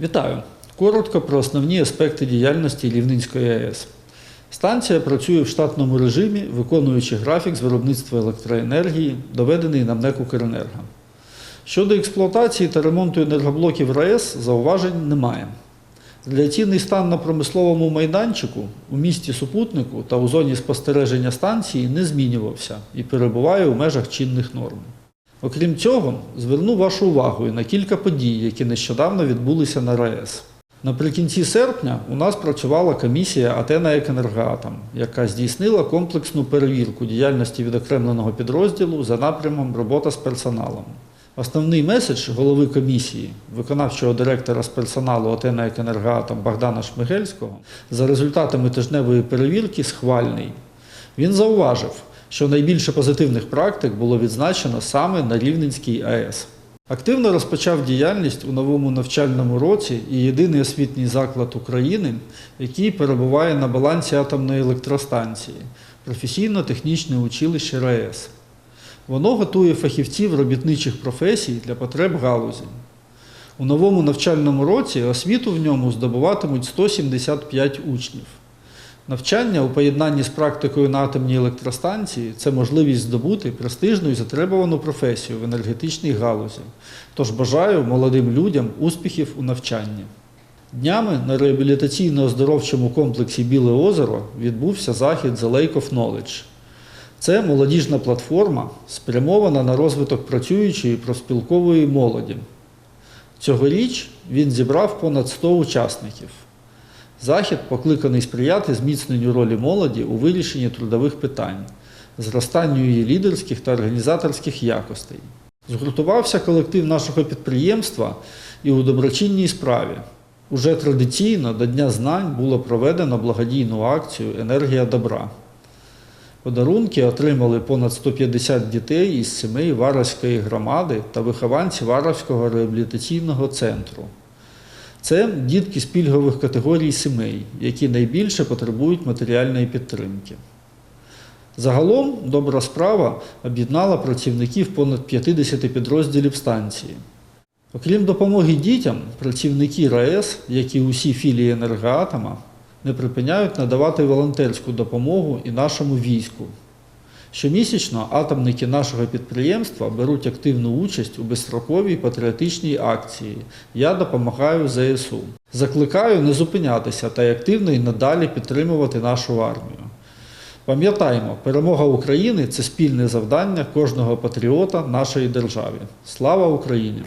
Вітаю! Коротко про основні аспекти діяльності Рівненської АЕС. Станція працює в штатному режимі, виконуючи графік з виробництва електроенергії, доведений на МНЕК «Укренерго». Щодо експлуатації та ремонту енергоблоків РАЕС зауважень немає. Радіаційний стан на промисловому майданчику у місті супутнику та у зоні спостереження станції не змінювався і перебуває у межах чинних норм. Окрім цього, зверну вашу увагу на кілька подій, які нещодавно відбулися на РАЕС. Наприкінці серпня у нас працювала комісія Атена Екенергоатом, яка здійснила комплексну перевірку діяльності відокремленого підрозділу за напрямом робота з персоналом. Основний меседж голови комісії, виконавчого директора з персоналу Атена Екенергоатом Богдана Шмигельського, за результатами тижневої перевірки схвальний. Він зауважив, що найбільше позитивних практик було відзначено саме на Рівненській АЕС. Активно розпочав діяльність у новому навчальному році і єдиний освітній заклад України, який перебуває на балансі атомної електростанції професійно-технічне училище РаЕС. Воно готує фахівців робітничих професій для потреб галузі. У новому навчальному році освіту в ньому здобуватимуть 175 учнів. Навчання у поєднанні з практикою на атомній електростанції це можливість здобути престижну і затребувану професію в енергетичній галузі. Тож бажаю молодим людям успіхів у навчанні. Днями на реабілітаційно-оздоровчому комплексі Біле озеро відбувся захід The Lake of Knowledge. Це молодіжна платформа, спрямована на розвиток працюючої профспілкової молоді. Цьогоріч він зібрав понад 100 учасників. Захід покликаний сприяти зміцненню ролі молоді у вирішенні трудових питань, зростанню її лідерських та організаторських якостей. Згуртувався колектив нашого підприємства і у доброчинній справі. Уже традиційно до Дня знань було проведено благодійну акцію Енергія добра. Подарунки отримали понад 150 дітей із сімей Варовської громади та вихованці Варовського реабілітаційного центру. Це дітки з пільгових категорій сімей, які найбільше потребують матеріальної підтримки. Загалом добра справа об'єднала працівників понад 50 підрозділів станції. Окрім допомоги дітям, працівники РаЕС, як і усі філії енергоатома, не припиняють надавати волонтерську допомогу і нашому війську. Щомісячно атомники нашого підприємства беруть активну участь у безстроковій патріотичній акції Я допомагаю ЗСУ. Закликаю не зупинятися та й активно і надалі підтримувати нашу армію. Пам'ятаємо, перемога України це спільне завдання кожного патріота нашої держави. Слава Україні!